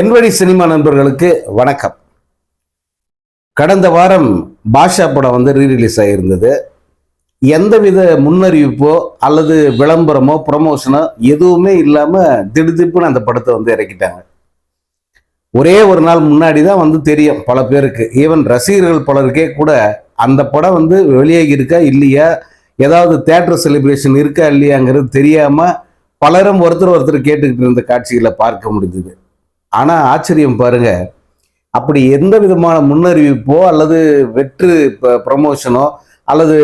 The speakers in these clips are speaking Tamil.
என்வழி சினிமா நண்பர்களுக்கு வணக்கம். கடந்த வாரம் பாஷா படம் வந்து ரீரிலீஸ் ஆகியிருந்தது எந்தவித முன்னறிவிப்போ அல்லது விளம்பரமோ ப்ரமோஷனோ எதுவுமே இல்லாமல் திடுதிப்புன்னு அந்த படத்தை வந்து இறக்கிட்டாங்க. ஒரே ஒரு நாள் முன்னாடி தான் வந்து தெரியும் பல பேருக்கு. ஈவன் ரசிகர்கள் பலருக்கே கூட அந்த படம் வந்து வெளியாகி இருக்கா இல்லையா? ஏதாவது தேட்டர் செலிப்ரேஷன் இருக்கா இல்லையாங்கிறது தெரியாமல் பலரும் ஒருத்தர் ஒருத்தர் கேட்டுக்கிட்டு இருந்த காட்சிகளை பார்க்க முடிஞ்சது. ஆனால் ஆச்சரியம் பாருங்க. அப்படி எந்த விதமான முன்னறிவிப்போ அல்லது வெற்று ப்ரமோஷனோ அல்லது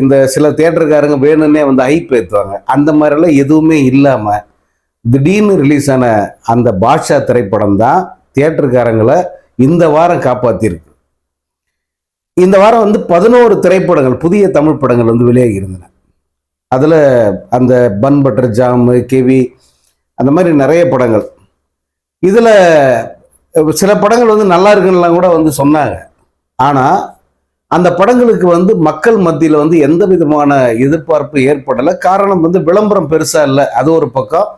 இந்த சில தேட்டருக்காரங்க வேணும்னே வந்து ஹைப் ஏற்றுவாங்க அந்த மாதிரிலாம் எதுவுமே இல்லாமல் திடீர்னு ரிலீஸ் ஆன அந்த பாட்ஷா திரைப்படம் தான் தேட்டருக்காரங்களை இந்த வாரம் காப்பாற்றியிருக்கு இந்த வாரம் வந்து பதினோரு திரைப்படங்கள் புதிய தமிழ் படங்கள் வந்து வெளியாகி இருந்தன அதில் அந்த பன் பட்டர் ஜாமு கெவி அந்த மாதிரி நிறைய படங்கள். இதில் சில படங்கள் வந்து நல்லா இருக்குன்னுலாம் கூட வந்து சொன்னாங்க. ஆனால் அந்த படங்களுக்கு வந்து மக்கள் மத்தியில் வந்து எந்த விதமான எதிர்பார்ப்பு ஏற்படலை. காரணம் வந்து விளம்பரம் பெருசாக இல்லை. அது ஒரு பக்கம்.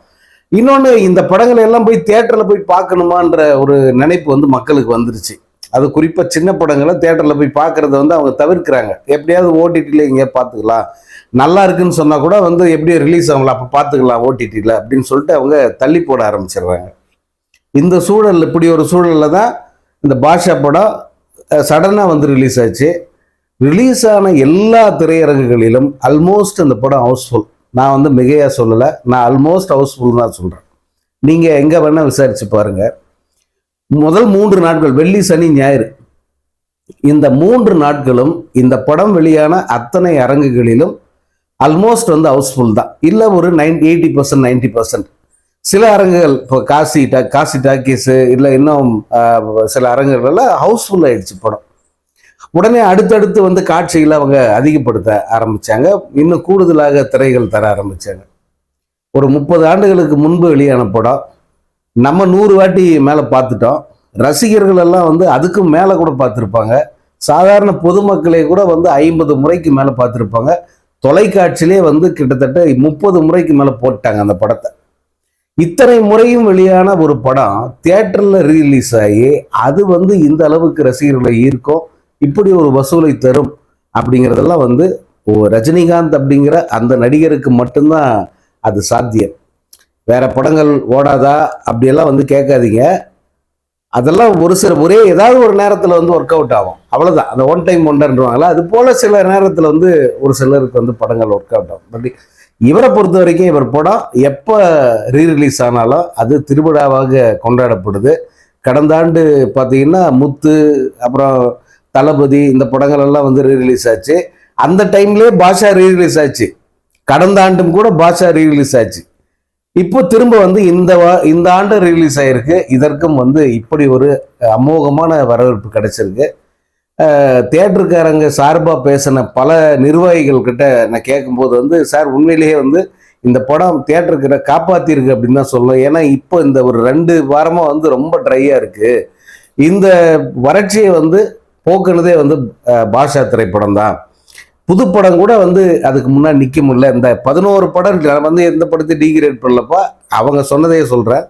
இன்னொன்று இந்த படங்களை எல்லாம் போய் தேட்டரில் போய் பார்க்கணுமான்ற ஒரு நினைப்பு வந்து மக்களுக்கு வந்துருச்சு. அது குறிப்பாக சின்ன படங்களை தேட்டரில் போய் பார்க்குறத வந்து அவங்க தவிர்க்கிறாங்க. எப்படியாவது ஓடிடியில் எங்கேயா பார்த்துக்கலாம். நல்லா இருக்குன்னு சொன்னால் கூட வந்து எப்படியும் ரிலீஸ் ஆகலாம் அப்போ பார்த்துக்கலாம் ஓடிடியில் அப்படின்னு சொல்லிட்டு அவங்க தள்ளி போட ஆரம்பிச்சிடுறாங்க. இந்த சூழல் இப்படி ஒரு சூழலில் தான் இந்த பாஷா படம் சடனாக வந்து ரிலீஸ் ஆச்சு. ரிலீஸ் ஆன எல்லா திரையரங்குகளிலும் ஆல்மோஸ்ட் அந்த படம் ஹவுஸ்ஃபுல் நான் வந்து மிகையாக சொல்லலை நான் ஆல்மோஸ்ட் ஹவுஸ்ஃபுல் தான் சொல்கிறேன் நீங்கள் எங்கே வேணால் விசாரித்து பாருங்கள் முதல் மூன்று நாட்கள் வெள்ளி சனி ஞாயிறு. இந்த மூன்று நாட்களும் இந்த படம் வெளியான அத்தனை அரங்குகளிலும் ஆல்மோஸ்ட் வந்து ஹவுஸ்ஃபுல் தான். இல்லை ஒரு nine eighty percent ninety percent சில அரங்குகள் இப்போ காசி டா காசி டாக்கீஸு இல்லை இன்னும் சில அரங்குகள்லாம் ஹவுஸ்ஃபுல் ஆயிடுச்சு படம். உடனே அடுத்தடுத்து வந்து காட்சிகளை அவங்க அதிகப்படுத்த ஆரம்பித்தாங்க இன்னும் கூடுதலாக திரைகள் தர ஆரம்பித்தாங்க ஒரு முப்பது ஆண்டுகளுக்கு முன்பு வெளியான படம். நம்ம நூறு வாட்டி மேலே பார்த்துட்டோம். ரசிகர்கள் எல்லாம் வந்து அதுக்கும் மேலே கூட பார்த்துருப்பாங்க. சாதாரண பொதுமக்களே கூட வந்து ஐம்பது முறைக்கு மேலே பார்த்துருப்பாங்க. தொலைக்காட்சியிலே வந்து கிட்டத்தட்ட முப்பது முறைக்கு மேலே போட்டாங்க அந்த படத்தை. இத்தனை முறையும் வெளியான ஒரு படம் தியேட்டரில் ரீலீஸ் ஆகி அது வந்து இந்த அளவுக்கு ரசிகர்களை ஈர்க்கும் இப்படி ஒரு வசூலை தரும் அப்படிங்கிறதெல்லாம் வந்து ஓ, ரஜினிகாந்த் அப்படிங்கிற அந்த நடிகருக்கு மட்டும்தான் அது சாத்தியம். வேற படங்கள் ஓடாதா அப்படியெல்லாம் வந்து கேட்காதீங்க. அதெல்லாம் ஒரு சில ஒரே ஏதாவது ஒரு நேரத்தில் வந்து ஒர்க் அவுட் ஆகும். அவ்வளோதான் அந்த ஒன் டைம் ஒன்றன்றாங்களா அது போல் சில நேரத்தில் வந்து ஒரு சிலருக்கு வந்து படங்கள் ஒர்க் அவுட் ஆகும். பட் இவரை பொறுத்த வரைக்கும் இவர் படம் எப்போ ரீரிலீஸ் ஆனாலும் அது திருவிழாவாக கொண்டாடப்படுது. கடந்த ஆண்டு பார்த்தீங்கன்னா முத்து அப்புறம் தளபதி இந்த படங்கள் எல்லாம் வந்து ரீரிலீஸ் ஆச்சு. அந்த டைம்லேயே பாஷா ரீரிலீஸ் ஆச்சு. கடந்த ஆண்டும் கூட பாஷா ரீரிலீஸ் ஆச்சு. இப்போ திரும்ப வந்து இந்த வா- இந்த ஆண்டு ரிலீஸ் ஆயிருக்கு. இதற்கும் வந்து இப்படி ஒரு அமோகமான வரவேற்பு கிடைச்சிருக்கு. தேட்டருக்காரங்க சார்பாக பேசின பல நிர்வாகிகள் கிட்ட நான் கேட்கும்போது வந்து சார் உண்மையிலேயே வந்து இந்த படம் தியேட்டருக்கு காப்பாற்றிருக்கு அப்படின்னு தான் சொல்லுவேன் ஏன்னா இப்போ இந்த ஒரு ரெண்டு வாரமாக வந்து ரொம்ப ட்ரையாக இருக்குது இந்த வறட்சியை வந்து போக்குனதே வந்து பாஷா திரைப்படம் தான். புதுப்படம் கூட வந்து அதுக்கு முன்னாடி நிற்க முடியல. இந்த பதினோரு படம் நான் வந்து எந்த படத்தையும் டீக்ரேட் பண்ணலப்பா. அவங்க சொன்னதே சொல்கிறேன்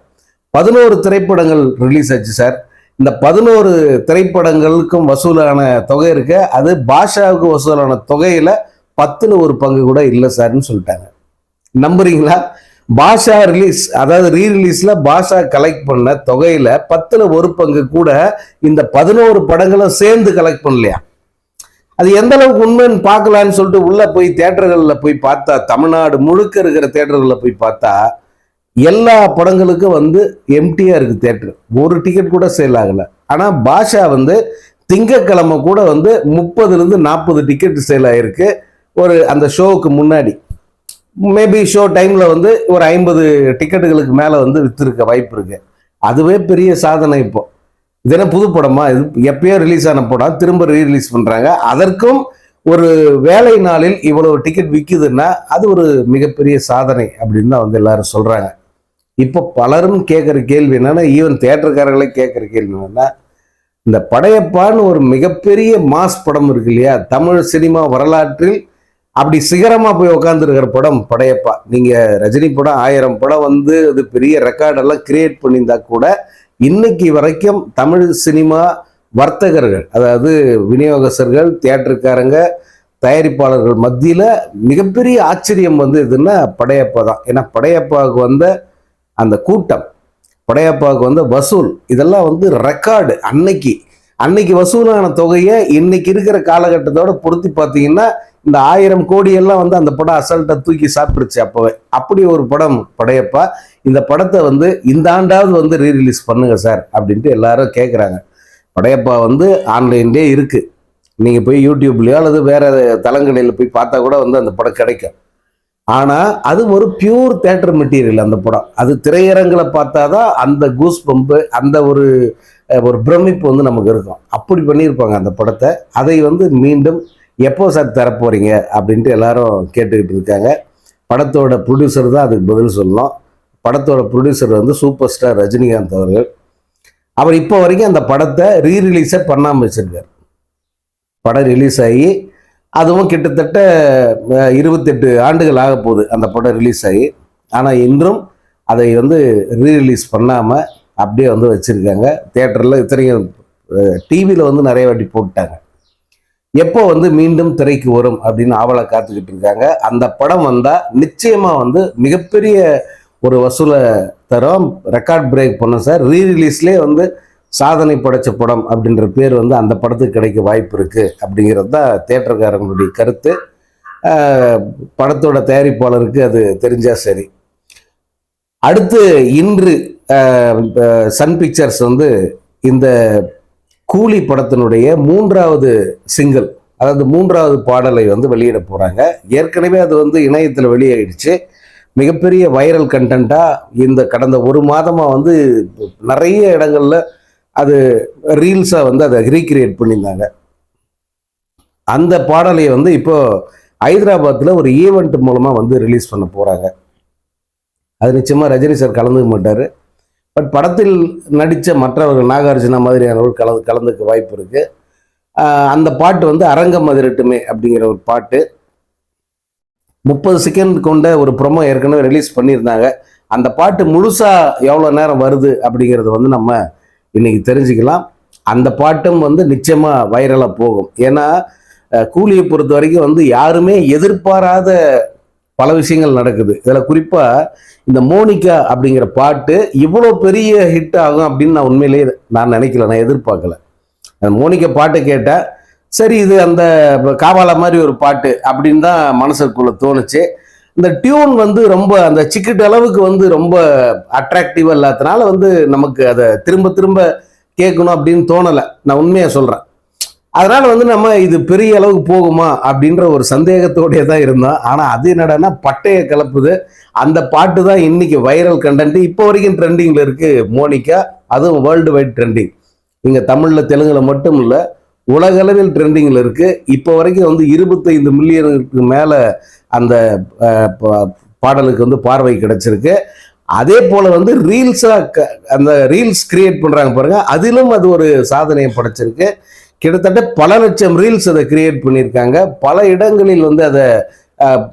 பதினோரு திரைப்படங்கள் ரிலீஸ் ஆச்சு சார். இந்த பதினோரு திரைப்படங்களுக்கும் வசூலான தொகை இருக்கு. அது பாஷாவுக்கு வசூலான தொகையில பத்துல ஒரு பங்கு கூட இல்லை சார்னு சொல்லிட்டாங்க. நம்புறீங்களா? பாஷா ரிலீஸ் அதாவது ரீ ரிலீஸ்ல பாஷா கலெக்ட் பண்ண தொகையில பத்துல ஒரு பங்கு கூட இந்த பதினோரு படங்களும் சேர்ந்து கலெக்ட் பண்ணலையா? அது எந்த அளவுக்கு உண்மைன்னு பார்க்கலான்னு சொல்லிட்டு உள்ள போய் தேட்டர்களில் போய் பார்த்தா தமிழ்நாடு முழுக்க இருக்கிற தேட்டர்களில் போய் பார்த்தா எல்லா படங்களுக்கும் வந்து எம்டியா இருக்கு தேட்டர் ஒரு டிக்கெட் கூட சேல் ஆகல. ஆனா பாஷா வந்து திங்கக்கிழமை கூட வந்து முப்பதுல இருந்து நாற்பது டிக்கெட் சேல் ஆயிருக்கு. ஒரு அந்த ஷோவுக்கு முன்னாடி. மேபி ஷோ டைம்ல வந்து ஒரு ஐம்பது டிக்கெட்டுகளுக்கு மேல வந்து விற்றுருக்க வாய்ப்பு இருக்கு. அதுவே பெரிய சாதனை இப்போ. இது என்ன புது படமா? இது எப்பயோ ரிலீஸ் ஆன படம். திரும்ப ரீரிலீஸ் பண்றாங்க. அதற்கும் ஒரு வேலை நாளில் இவ்வளவு டிக்கெட் விற்குதுன்னா அது ஒரு மிகப்பெரிய சாதனை அப்படின்னு தான் வந்து எல்லாரும் சொல்றாங்க. இப்போ பலரும் கேட்குற கேள்வி என்னென்னா ஈவன் தேட்டருக்காரர்களே கேட்குற கேள்வி என்னென்னா இந்த படையப்பான்னு ஒரு மிகப்பெரிய மாஸ் படம் இருக்கு இல்லையா? தமிழ் சினிமா வரலாற்றில் அப்படி சிகரமாக போய் உட்காந்துருக்கிற படம் படையப்பா. நீங்கள் ரஜினி படம் ஆயிரம் படம் வந்து அது பெரிய ரெக்கார்டெல்லாம் கிரியேட் பண்ணியிருந்தா கூட இன்னைக்கு வரைக்கும் தமிழ் சினிமா வர்த்தகர்கள் அதாவது விநியோகஸ்தர்கள் தியேட்டருக்காரங்க தயாரிப்பாளர்கள் மத்தியில் மிகப்பெரிய ஆச்சரியம் வந்து எதுன்னா படையப்பா தான். ஏன்னா படையப்பாவுக்கு வந்த அந்த கூட்டம். படையப்பாவுக்கு வந்த வசூல் இதெல்லாம் வந்து ரெக்கார்டு அன்னைக்கு. அன்னைக்கு வசூலான தொகையை இன்னைக்கு இருக்கிற காலகட்டத்தோட பொருத்தி பார்த்தீங்கன்னா இந்த ஆயிரம் கோடியெல்லாம் வந்து அந்த படம் அசல்ட்டை தூக்கி சாப்பிடுச்சு அப்போவே. அப்படி ஒரு படம் படையப்பா இந்த படத்தை வந்து இந்த ஆண்டாவது வந்து ரீ-ரிலீஸ் பண்ணுங்க சார் அப்படின்ட்டு எல்லாரும் கேட்குறாங்க படையப்பா வந்து ஆன்லைன்லேயே இருக்குது நீங்கள் போய் யூடியூப்லேயோ அல்லது வேறு தளங்களில் போய் பார்த்தா கூட வந்து அந்த படம் கிடைக்கும். ஆனால் அது ஒரு பியூர் தேட்டர் மெட்டீரியல் அந்த படம். அது திரையரங்களை பார்த்தா தான் அந்த கூஸ் பம்பு அந்த ஒரு ஒரு பிரமிப்பு வந்து நமக்கு இருக்கும். அப்படி பண்ணியிருப்பாங்க அந்த படத்தை. அதை வந்து மீண்டும் எப்போ சார் தரப்போறீங்க அப்படின்ட்டு எல்லாரும் கேட்டுக்கிட்டு இருக்காங்க. படத்தோட ப்ரொடியூசர் தான் அதுக்கு பதில் சொல்லணும். படத்தோட ப்ரொடியூசர் வந்து சூப்பர் ஸ்டார் ரஜினிகாந்த் அவர்கள். அவர் இப்போ வரைக்கும் அந்த படத்தை ரீரிலீஸே பண்ணாமல் வச்சிருக்கார். படம் ரிலீஸ் ஆகி அதுவும் கிட்டத்தட்ட இருபத்தெட்டு ஆண்டுகள் ஆக போகுது அந்த படம் ரிலீஸ் ஆகி. ஆனால் இன்றும் அதை வந்து ரீ ரிலீஸ் பண்ணாமல் அப்படியே வந்து வச்சுருக்காங்க. தேட்டரில் இத்தனையும் டிவியில் வந்து நிறைய வாட்டி போட்டாங்க எப்போ வந்து மீண்டும் திரைக்கு வரும் அப்படின்னு ஆவலை காத்துக்கிட்டு இருக்காங்க. அந்த படம் வந்தால் நிச்சயமாக வந்து மிகப்பெரிய ஒரு வசூலை தரும். ரெக்கார்ட் பிரேக் பண்ணும் சார். ரீ ரிலீஸ்லேயே வந்து சாதனை படைச்ச படம் அப்படின்ற பேர் வந்து அந்த படத்துக்கு கிடைக்க வாய்ப்பு இருக்குது அப்படிங்கிறது தான் தேட்டருக்காரங்களுடைய கருத்து. படத்தோட தயாரிப்பாளருக்கு அது தெரிஞ்சால் சரி. அடுத்து இன்று சன் பிக்சர்ஸ் வந்து இந்த கூலி படத்தினுடைய மூன்றாவது சிங்கிள் அதாவது மூன்றாவது பாடலை வந்து வெளியிட போகிறாங்க ஏற்கனவே அது வந்து இணையத்தில் வெளியாயிடுச்சு. மிகப்பெரிய வைரல் கண்டென்ட்டாக இந்த கடந்த ஒரு மாதமாக வந்து நிறைய இடங்கள்ல அது ரீல்ஸாக வந்து அதை ரீக்ரியேட் பண்ணியிருந்தாங்க. அந்த பாடலை வந்து இப்போ ஹைதராபாத்தில் ஒரு ஈவெண்ட் மூலமாக வந்து ரிலீஸ் பண்ண போகிறாங்க அது நிச்சயமாக ரஜினி சார் கலந்துக்க மாட்டார். பட் படத்தில் நடித்த மற்றவர்கள் நாகார்ஜுனா மாதிரியானவர்கள் கலந்து கலந்துக்க வாய்ப்பு இருக்குது அந்த பாட்டு வந்து அரங்கம் அதிரட்டுமே அப்படிங்கிற ஒரு பாட்டு. முப்பது செகண்ட் கொண்ட ஒரு ப்ரொமோ ஏற்கனவே ரிலீஸ் பண்ணியிருந்தாங்க. அந்த பாட்டு முழுசாக எவ்வளோ நேரம் வருது அப்படிங்கிறது வந்து நம்ம இன்னைக்கு தெரிஞ்சுக்கலாம். அந்த பாட்டும் வந்து நிச்சயமாக வைரலாக போகும். ஏன்னா கூலியை பொறுத்த வரைக்கும் வந்து யாருமே எதிர்பாராத பல விஷயங்கள் நடக்குது. இதில் குறிப்பாக இந்த மோனிகா அப்படிங்கிற பாட்டு இவ்வளோ பெரிய ஹிட் ஆகும் அப்படின்னு நான் உண்மையிலேயே நான் நினைக்கல நான் எதிர்பார்க்கல. அந்த மோனிகா பாட்டை கேட்டேன். சரி இது அந்த காவாலா மாதிரி ஒரு பாட்டு அப்படின்னு தான் மனசுக்குள்ளே தோணுச்சு. இந்த டியூன் வந்து ரொம்ப அந்த சிக்கிட்ட அளவுக்கு வந்து ரொம்ப அட்ராக்டிவாக இல்லாதனால வந்து நமக்கு அதை திரும்ப திரும்ப கேட்கணும் அப்படின்னு தோணலை. நான் உண்மையாக சொல்கிறேன் அதனால் வந்து நம்ம இது பெரிய அளவுக்கு போகுமா அப்படின்ற ஒரு சந்தேகத்தோடைய தான் இருந்தோம். ஆனால் அது என்னடன்னா பட்டையை கலப்புது. அந்த பாட்டு தான் இன்னைக்கு வைரல் கண்டென்ட் இப்போ வரைக்கும் ட்ரெண்டிங்கில் இருக்குது மோனிகா. அதுவும் வேர்ல்டு வைட் ட்ரெண்டிங் இங்கே தமிழில் தெலுங்கில் மட்டும் இல்லை உலகளவில் ட்ரெண்டிங்கில் இருக்கு. இப்போ வரைக்கும் வந்து இருபத்தைந்து மில்லியனுக்கு மேலே அந்த பா- பாடலுக்கு வந்து பார்வை கிடைச்சிருக்கு. அதே போல வந்து ரீல்ஸாக அந்த ரீல்ஸ் கிரியேட் பண்றாங்க பாருங்க. அதிலும் அது ஒரு சாதனையை படைச்சிருக்கு. கிட்டத்தட்ட பல லட்சம் ரீல்ஸ் அதை கிரியேட் பண்ணியிருக்காங்க. பல இடங்களில் வந்து அதை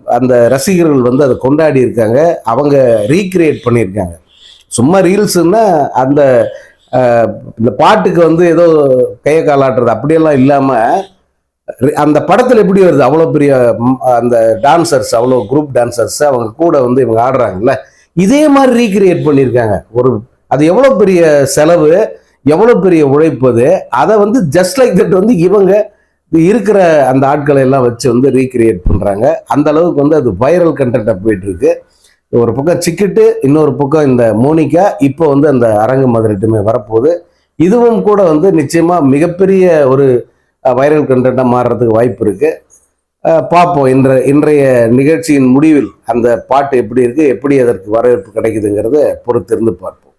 அந்த ரசிகர்கள் வந்து அதை கொண்டாடி இருக்காங்க. அவங்க ரீக்ரியேட் பண்ணியிருக்காங்க. சும்மா ரீல்ஸுன்னா அந்த இந்த பாட்டுக்கு வந்து ஏதோ கையை காலாட்டுறது அப்படியெல்லாம் இல்லாமல் அந்த படத்தில் எப்படி வருது? அவ்வளோ பெரிய அந்த டான்சர்ஸ் அவ்வளோ குரூப் டான்சர்ஸ் அவங்க கூட வந்து இவங்க ஆடுறாங்கல்ல? இதே மாதிரி ரீக்ரியேட் பண்ணியிருக்காங்க. ஒரு அது எவ்வளோ பெரிய செலவு எவ்வளோ பெரிய உழைப்பு அது. அதை வந்து ஜஸ்ட் லைக் தட் வந்து இவங்க இருக்கிற அந்த ஆட்களை எல்லாம் வச்சு வந்து ரீக்ரியேட் பண்ணுறாங்க அந்த அளவுக்கு வந்து அது வைரல் கண்டென்ட்டாக போயிட்டுருக்கு ஒரு பக்கம் சிக்கிட்டு இன்னொரு பக்கம் இந்த மோனிகா இப்போ வந்து அந்த அரங்கு மதுரட்டுமே வரப்போகுது. இதுவும் கூட வந்து நிச்சயமாக மிகப்பெரிய ஒரு வைரல் கண்டென்ட்டாக மாறுறதுக்கு வாய்ப்பு இருக்குது பார்ப்போம். இன்ற இன்றைய நிகழ்ச்சியின் முடிவில் அந்த பாட்டு எப்படி இருக்குது எப்படி அதற்கு வரவேற்பு கிடைக்குதுங்கிறத பொறுத்திருந்து பார்ப்போம்.